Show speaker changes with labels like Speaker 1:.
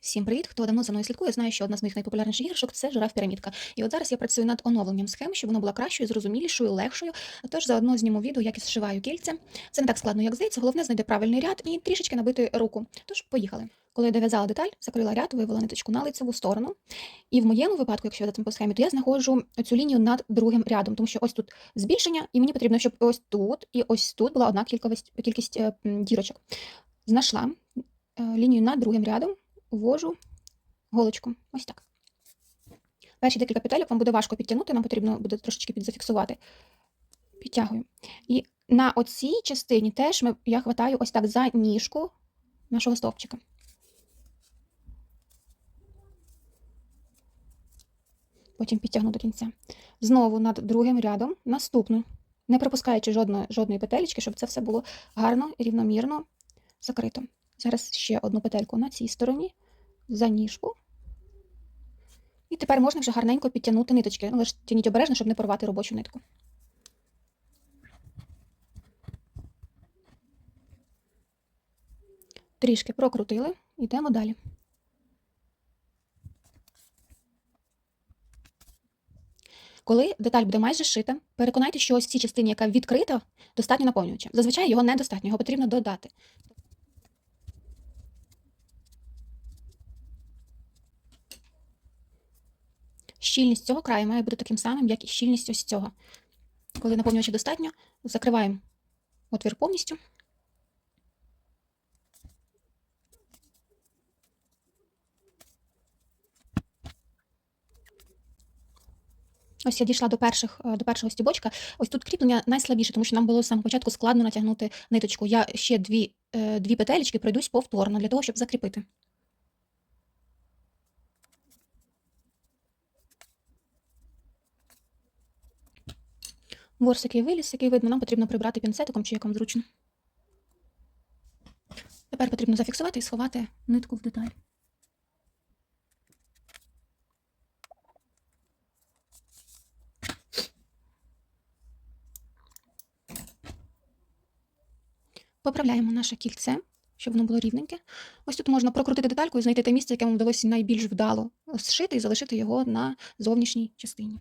Speaker 1: Всім привіт! Хто давно за мною слідкує, знає, що одна з моїх найпопулярніших іграшок це жираф пірамідка. І от зараз я працюю над оновленням схем, щоб вона була кращою, зрозумілішою, легшою. Тож заодно зніму відео, як і зшиваю кільця. Це не так складно, як здається. Головне знайти правильний ряд і трішечки набити руку. Тож поїхали. Коли я дов'язала деталь, закрила ряд, вивела ниточку на лицеву сторону. І в моєму випадку, якщо я по схемі, то я знаходжу цю лінію над другим рядом, тому що ось тут збільшення, і мені потрібно, щоб ось тут і ось тут була одна кількість, кількість е, дірочок. Знайшла е, лінію над другим рядом, ввожу голочку. Ось так. Перші декілька петельок вам буде важко підтягнути, нам потрібно буде трошечки підзафіксувати. Підтягую. І на оцій частині теж я хватаю ось так за ніжку нашого стовпчика. Потім підтягну до кінця. Знову над другим рядом наступну, не пропускаючи жодної, жодної петелечки, щоб це все було гарно рівномірно закрито. Зараз ще одну петельку на цій стороні за ніжку. І тепер можна вже гарненько підтягнути ниточки. Ну, лише тяніть обережно, щоб не порвати робочу нитку. Трішки прокрутили, йдемо далі. Коли деталь буде майже шита, переконайтеся, що ось в цій частині, яка відкрита, достатньо наповнювача. Зазвичай його недостатньо, його потрібно додати. Щільність цього краю має бути таким самим, як і щільність ось цього. Коли наповнювача достатньо, закриваємо отвір повністю. Ось я дійшла до перших е, до першого стібочка. Ось тут кріплення найслабіше, тому що нам було з самого початку складно натягнути ниточку. Я ще дві, е, дві петелечки пройдусь повторно для того, щоб закріпити. Ворс, який виліз, який видно, нам потрібно прибрати пінцетиком чи як зручно. Тепер потрібно зафіксувати і сховати нитку в деталь. Поправляємо наше кільце, щоб воно було рівненьке. Ось тут можна прокрутити детальку і знайти те місце, яке вам вдалося найбільш вдало зшити і залишити його на зовнішній частині.